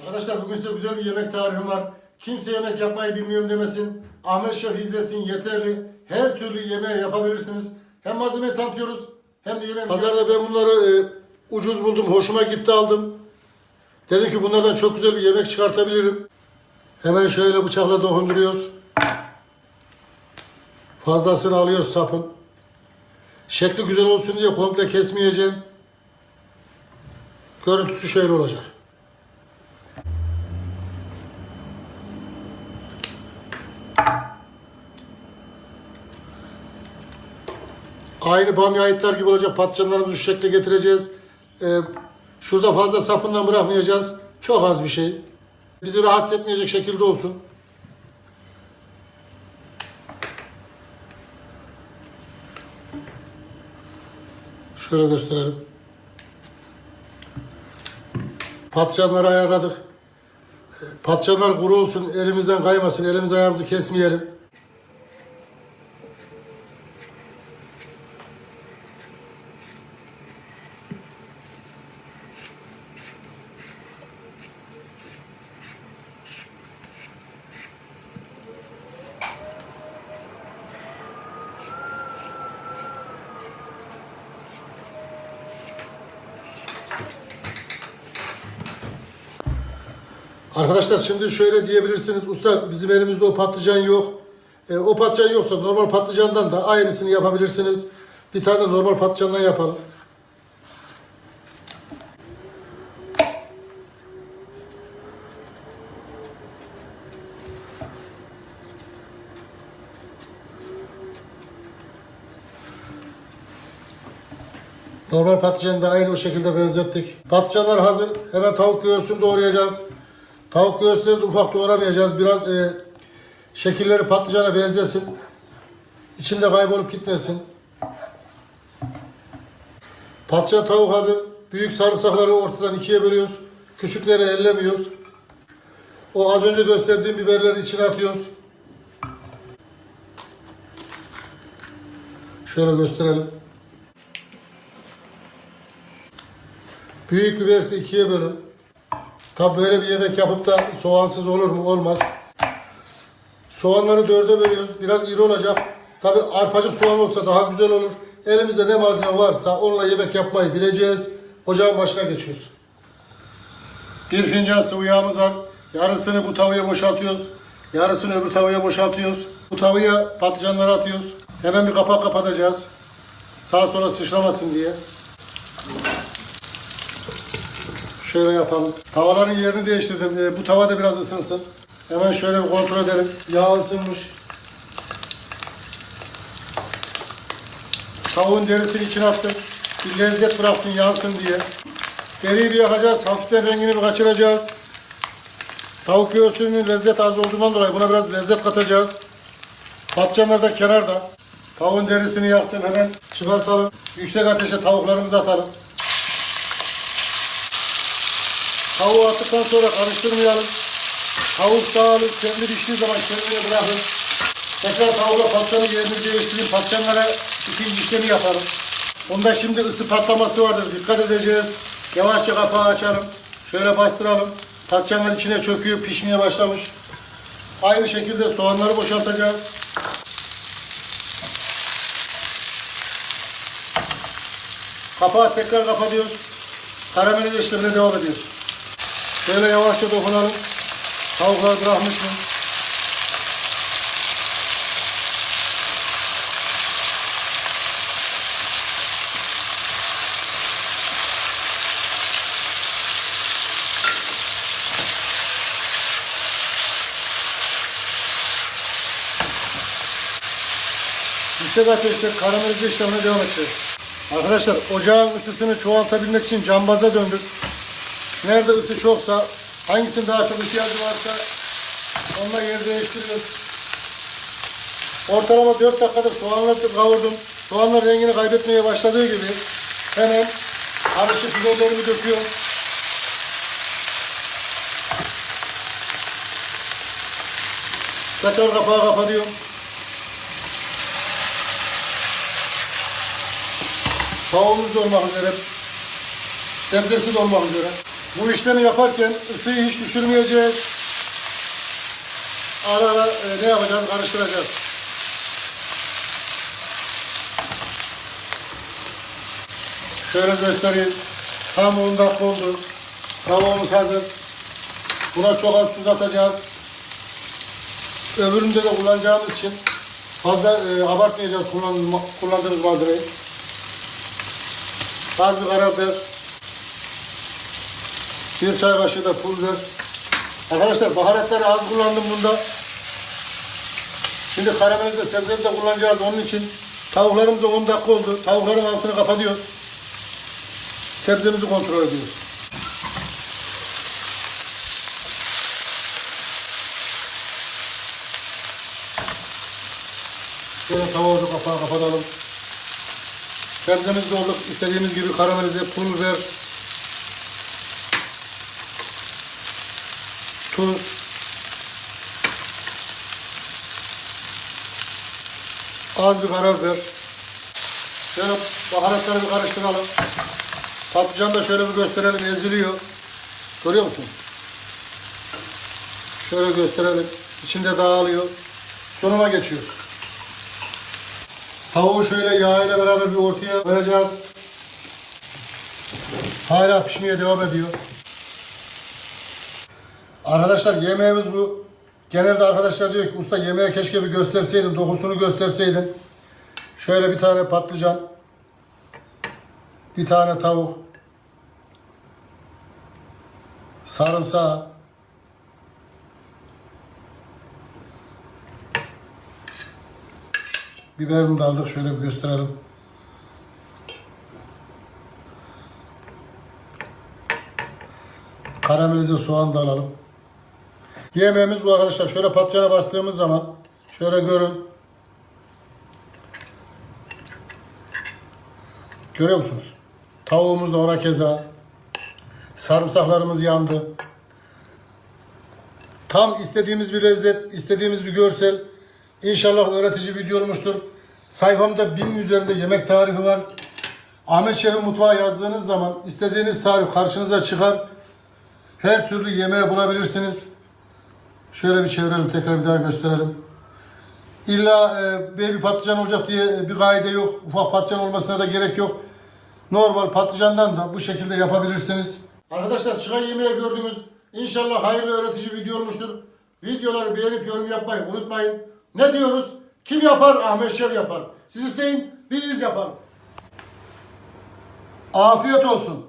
Arkadaşlar bugün size güzel bir yemek tarifim var. Kimse yemek yapmayı bilmiyorum demesin. Ahmet Şef izlesin yeterli. Her türlü yemeği yapabilirsiniz. Hem malzemeyi tanıtıyoruz hem de yemeği... Pazarda ben bunları e, ucuz buldum. Hoşuma gitti aldım. Dedim ki bunlardan çok güzel bir yemek çıkartabilirim. Hemen şöyle bıçakla dokunduruyoruz. Fazlasını alıyoruz sapın. Şekli güzel olsun diye komple kesmeyeceğim. Görüntüsü şöyle olacak. Aynı bamya ayıtlar gibi olacak. Patlıcanlarımızı şu şekle getireceğiz. Ee, şurada fazla sapından bırakmayacağız. Çok az bir şey. Bizi rahatsız etmeyecek şekilde olsun. Şöyle gösterelim. Patlıcanları ayarladık. Ee, Patlıcanlar kuru olsun, elimizden kaymasın, elimiz ayağımızı kesmeyelim. Arkadaşlar şimdi şöyle diyebilirsiniz. Usta bizim elimizde o patlıcan yok. E, o patlıcan yoksa normal patlıcandan da aynısını yapabilirsiniz. Bir tane normal patlıcandan yapalım. Normal patlıcanı da aynı o şekilde benzettik. Patlıcanlar hazır. Hemen tavuk göğsünü doğrayacağız. Tavuk göğüsleri ufak doğramayacağız. Biraz e, şekilleri patlıcana benzesin. İçinde kaybolup gitmesin. Patlıcan tavuk hazır. Büyük sarımsakları ortadan ikiye bölüyoruz. Küçükleri ellemiyoruz. O az önce gösterdiğim biberleri içine atıyoruz. Şöyle gösterelim. Büyük biberi ikiye bölün. Tabi böyle bir yemek yapıp da soğansız olur mu? Olmaz. Soğanları dörde bölüyoruz. Biraz iri olacak. Tabi arpacık soğan olsa daha güzel olur. Elimizde ne malzeme varsa onunla yemek yapmayı bileceğiz. Ocağın başına geçiyoruz. Bir fincan sıvı yağımız var. Yarısını bu tavaya boşaltıyoruz. Yarısını öbür tavaya boşaltıyoruz. Bu tavaya patlıcanları atıyoruz. Hemen bir kapak kapatacağız. Sağa sola sıçramasın diye. Şöyle yapalım. Tavaların yerini değiştirdim. Ee, bu tava da biraz ısınsın. Hemen şöyle bir kontrol edelim. Yağ ısınmış. Tavuğun derisini içine attık. Bir lezzet bıraksın, yansın diye. Deriyi bir yakacağız. Hafiften rengini bir kaçıracağız. Tavuk göğsünün lezzet az olduğundan dolayı buna biraz lezzet katacağız. Patlıcanlar da kenarda. Tavuğun derisini yaktım hemen çıkartalım. Yüksek ateşe tavuklarımızı atalım. Tavuğu attıktan sonra karıştırmayalım. Tavuk dağılır, kendi piştiği zaman kendine bırakın. Tekrar tavukla patlıcanı yerini değiştireyim. Patlıcanlara ikinci işlemi yapalım. Bunda şimdi ısı patlaması vardır. Dikkat edeceğiz. Yavaşça kapağı açalım. Şöyle bastıralım. Patlıcanlar içine çöküyor, pişmeye başlamış. Aynı şekilde soğanları boşaltacağız. Kapağı tekrar kapatıyoruz. Karamelize işlemine devam ediyoruz. Şöyle yavaşça dokunalım. Tavuklar bırakmış mı? Yüksek ateşte karamelize işlemine devam edeceğiz. Arkadaşlar ocağın ısısını çoğaltabilmek için cambaza döndük. Nerede ısı çoksa, hangisinin daha çok ihtiyacı varsa onunla yer değiştiriyoruz. Ortalama 4 dakikadır soğanları kavurdum. Soğanlar rengini kaybetmeye başladığı gibi hemen karışık biberlerimi döküyorum. Tekrar kapağı kapatıyorum. Tavuğumuz da olmak üzere. Sebzesi de olmak üzere. Bu işlemi yaparken ısıyı hiç düşürmeyeceğiz. Ara ara e, ne yapacağız? Karıştıracağız. Şöyle göstereyim. Tam 10 dakika oldu. Tavuğumuz hazır. Buna çok az tuz atacağız. Öbüründe de kullanacağımız için fazla e, abartmayacağız kullandığımız, malzemeyi. Az bir karabiber. Bir çay kaşığı da pul biber. Arkadaşlar baharatları az kullandım bunda. Şimdi karamelize sebzeyi de kullanacağız onun için. Tavuklarımız da 10 dakika oldu. Tavukların altını kapatıyoruz. Sebzemizi kontrol ediyoruz. Şöyle tavuğumuzu kapağı kapatalım. Sebzemiz de olduk. İstediğimiz gibi karamelize, pul biber, tuz, az bir karabiber. Şöyle baharatları bir karıştıralım. Patlıcan da şöyle bir gösterelim eziliyor. Görüyor musun? Şöyle gösterelim. İçinde dağılıyor. Sonuma geçiyoruz. Tavuğu şöyle yağ ile beraber bir ortaya koyacağız. Hala pişmeye devam ediyor. Arkadaşlar yemeğimiz bu. Genelde arkadaşlar diyor ki usta yemeği keşke bir gösterseydin, dokusunu gösterseydin. Şöyle bir tane patlıcan, bir tane tavuk, sarımsağı, biberini de aldık. Şöyle bir gösterelim. Karamelize soğan da alalım. Yemeğimiz bu arkadaşlar. Şöyle patlıcana bastığımız zaman şöyle görün. Görüyor musunuz? Tavuğumuz da ona keza. Sarımsaklarımız yandı. Tam istediğimiz bir lezzet, istediğimiz bir görsel. İnşallah öğretici video olmuştur. Sayfamda binin üzerinde yemek tarifi var. Ahmet Şef'in mutfağı yazdığınız zaman istediğiniz tarif karşınıza çıkar. Her türlü yemeği bulabilirsiniz. Şöyle bir çevirelim tekrar bir daha gösterelim. İlla e, baby patlıcan olacak diye e, bir kaide yok. Ufak patlıcan olmasına da gerek yok. Normal patlıcandan da bu şekilde yapabilirsiniz. Arkadaşlar çıkan yemeği gördünüz. İnşallah hayırlı öğretici video olmuştur. Videoları beğenip yorum yapmayı unutmayın. Ne diyoruz? Kim yapar? Ahmet Şef yapar. Siz isteyin, biz yapalım. Afiyet olsun.